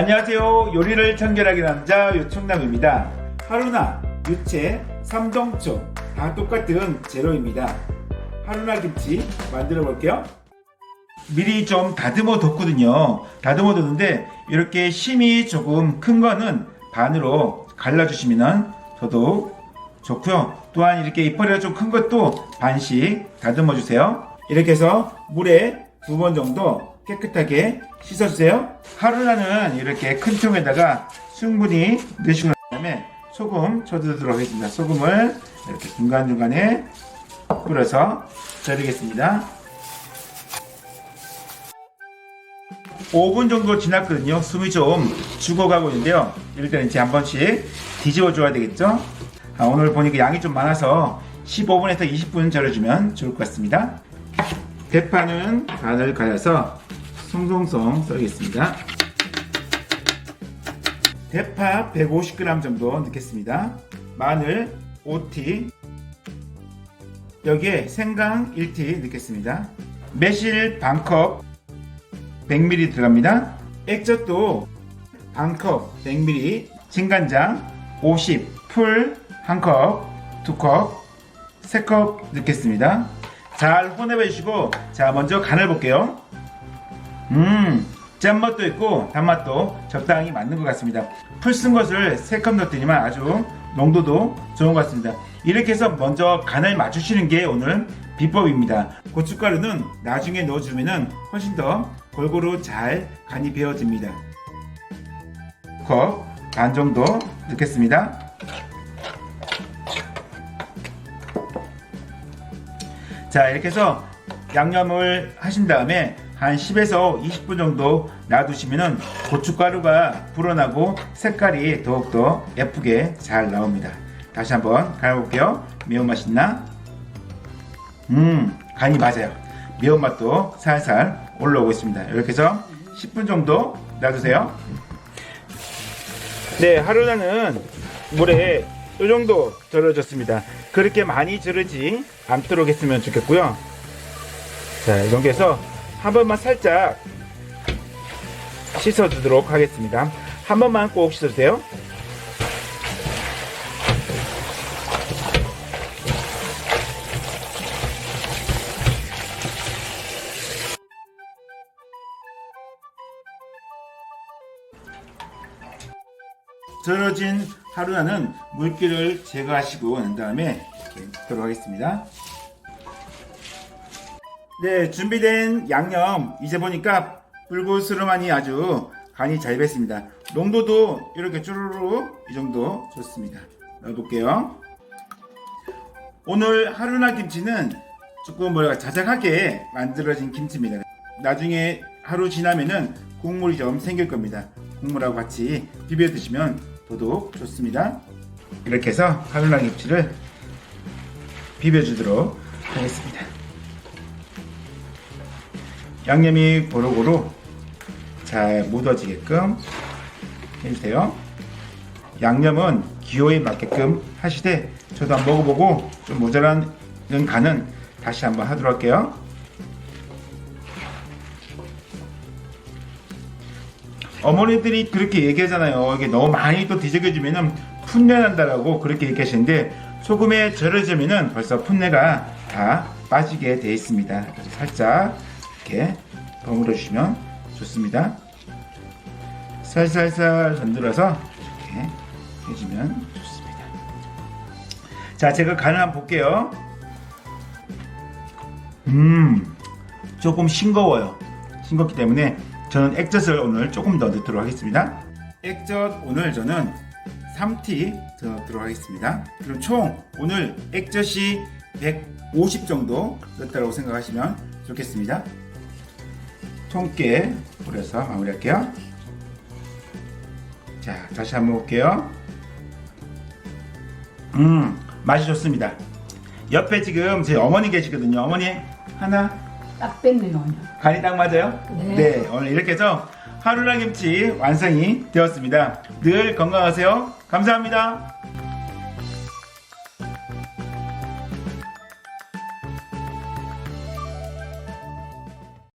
안녕하세요. 요리를 청결하게 남자 요청남입니다. 하루나, 유채, 삼동초 다 똑같은 재료입니다. 하루나 김치 만들어 볼게요. 미리 좀 다듬어 뒀거든요. 다듬어 뒀는데 이렇게 심이 조금 큰 거는 반으로 갈라주시면 더더욱 좋고요. 또한 이렇게 이파리가 좀 큰 것도 반씩 다듬어 주세요. 이렇게 해서 물에 두 번 정도 깨끗하게 씻어주세요. 하루나는 이렇게 큰 통에다가 충분히 난 다음에 소금 쳐두도록 하겠습니다. 소금을 이렇게 중간중간에 뿌려서 절이겠습니다. 5분 정도 지났거든요. 숨이 좀 죽어가고 있는데요. 때는 이제 한 번씩 뒤집어 줘야 되겠죠? 아, 오늘 보니까 양이 좀 많아서 15분에서 20분 절여주면 좋을 것 같습니다. 대파는 반을 갈아서 송송송 썰겠습니다. 대파 150g 정도 넣겠습니다. 마늘 5티 여기에 생강 1티 넣겠습니다. 매실 반컵 100ml 들어갑니다. 액젓도 반컵 100ml, 진간장 50, 풀 1컵, 2컵, 3컵 넣겠습니다. 잘 혼합해 주시고 자 먼저 간을 볼게요. 음 짠맛도 있고 단맛도 적당히 맞는 것 같습니다. 풀 쓴 것을 3컵 넣었더니만 아주 농도도 좋은 것 같습니다. 이렇게 해서 먼저 간을 맞추시는 게 오늘 비법입니다. 고춧가루는 나중에 넣어주면 훨씬 더 골고루 잘 간이 배어집니다. 컵 반 정도 넣겠습니다. 자 이렇게 해서 양념을 하신 다음에 한 10에서 20분 정도 놔두시면 고춧가루가 불어나고 색깔이 더욱더 예쁘게 잘 나옵니다. 다시 한번 갈아볼게요. 매운맛 있나? 음 간이 맞아요. 매운맛도 살살 올라오고 있습니다. 이렇게 해서 10분 정도 놔두세요. 네, 하루나는 물에 이 정도 절여졌습니다. 그렇게 많이 절이지 않도록 했으면 좋겠고요. 자, 이 정도에서 한 번만 살짝 씻어주도록 하겠습니다. 한 번만 꼭 씻어주세요. 절여진 하루나는 물기를 제거하시고 난 다음에 이렇게 넣도록 하겠습니다. 네, 준비된 양념 이제 보니까 불구스름하니 아주 간이 잘 뱄습니다. 농도도 이렇게 쭈루루 이 정도 좋습니다. 넣어볼게요. 오늘 하루나 김치는 조금 뭐랄까 자작하게 만들어진 김치입니다. 나중에 하루 지나면은 국물이 좀 생길 겁니다. 국물하고 같이 비벼 드시면 더더욱 좋습니다. 이렇게 해서 하루나 김치를 비벼주도록 하겠습니다. 양념이 고루고루 잘 묻어지게끔 해주세요. 양념은 기호에 맞게끔 하시되 저도 한번 먹어보고 좀 모자란 간은 다시 한번 하도록 할게요. 어머니들이 그렇게 얘기하잖아요. 이게 너무 많이 또 뒤적여지면은 풋내 난다라고 그렇게 얘기하시는데 소금에 절여지면은 벌써 풋내가 다 빠지게 되어 있습니다. 살짝 이렇게 버무려 주시면 좋습니다. 살살살 건드려서 이렇게 해주면 좋습니다. 자, 제가 간을 한번 볼게요. 음, 조금 싱거워요. 싱겁기 때문에 저는 액젓을 오늘 조금 더 넣도록 하겠습니다. 액젓 오늘 저는 3티 더 넣도록 하겠습니다. 그럼 총 오늘 액젓이 150 정도 넣었다고 생각하시면 좋겠습니다. 통깨 뿌려서 마무리할게요. 자, 다시 한번 볼게요. 음, 맛이 좋습니다. 옆에 지금 제 어머니 계시거든요. 어머니 하나 딱 뺐네요 오늘. 간이 딱 맞아요? 네. 오늘 이렇게 해서 하루랑 김치 완성이 되었습니다. 늘 건강하세요. 감사합니다.